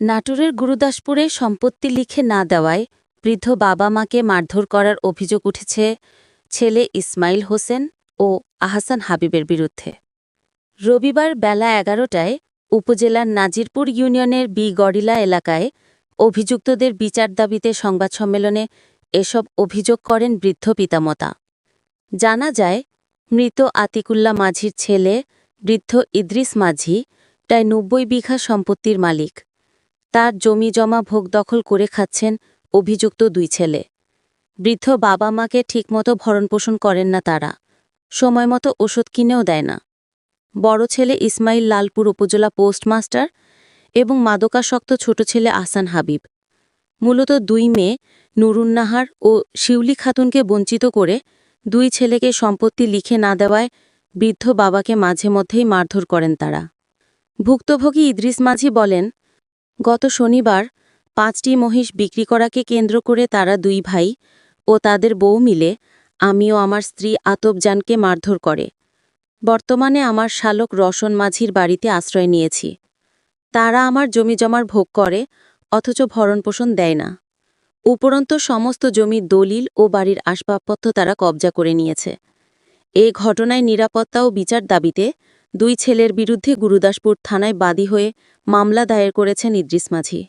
নাটোরের গুরুদাসপুরে সম্পত্তি লিখে না দেওয়ায় বৃদ্ধ বাবা মাকে মারধর করার অভিযোগ উঠেছে ছেলে ইসমাইল হোসেন ও আহসান হাবিবের বিরুদ্ধে। রবিবার বেলা এগারোটায় উপজেলার নাজিরপুর ইউনিয়নের বি গডিলা এলাকায় অভিযুক্তদের বিচার দাবিতে সংবাদ সম্মেলনে এসব অভিযোগ করেন বৃদ্ধ পিতামতা। জানা যায়, মৃত আতিকুল্লা মাঝির ছেলে বৃদ্ধ ইদ্রিস মাঝি, প্রায় নব্বই বিঘা সম্পত্তির মালিক। তার জমি জমা ভোগ দখল করে খাচ্ছেন অভিযুক্ত দুই ছেলে। বৃদ্ধ বাবা মাকে ঠিকমতো ভরণপোষণ করেন না তারা। সময়মতো ওষুধ কিনেও দেয় না। বড় ছেলে ইসমাইল লালপুর উপজেলা পোস্টমাস্টার এবং মাদকাসক্ত ছোট ছেলে আসান হাবিব। মূলত দুই মেয়ে নুরুন্নাহার ও শিউলি খাতুনকে বঞ্চিত করে দুই ছেলেকে সম্পত্তি লিখে না দেওয়ায় বৃদ্ধ বাবাকে মাঝে মধ্যেই মারধর করেন তারা। ভুক্তভোগী ইদ্রিস মাঝি বলেন গত শনিবার পাঁচটি মহিষ বিক্রি করাকে কেন্দ্র করে তারা দুই ভাই ও তাদের বউ মিলে আমি ও আমার স্ত্রী আতবজানকে মারধর করে। বর্তমানে আমার শালক রসন মাঝির বাড়িতে আশ্রয় নিয়েছি। তারা আমার জমি জমিজমার ভোগ করে, অথচ ভরণপোষণ দেয় না। উপরন্ত সমস্ত জমির দলিল ও বাড়ির আসবাবপত্র তারা কবজা করে নিয়েছে। এ ঘটনায় নিরাপত্তা ও বিচার দাবিতে দুই ছেলের বিরুদ্ধে গুরুদাসপুর থানায় বাদী হয়ে মামলা দায়ের করেছেন ইদ্রিস মাঝি।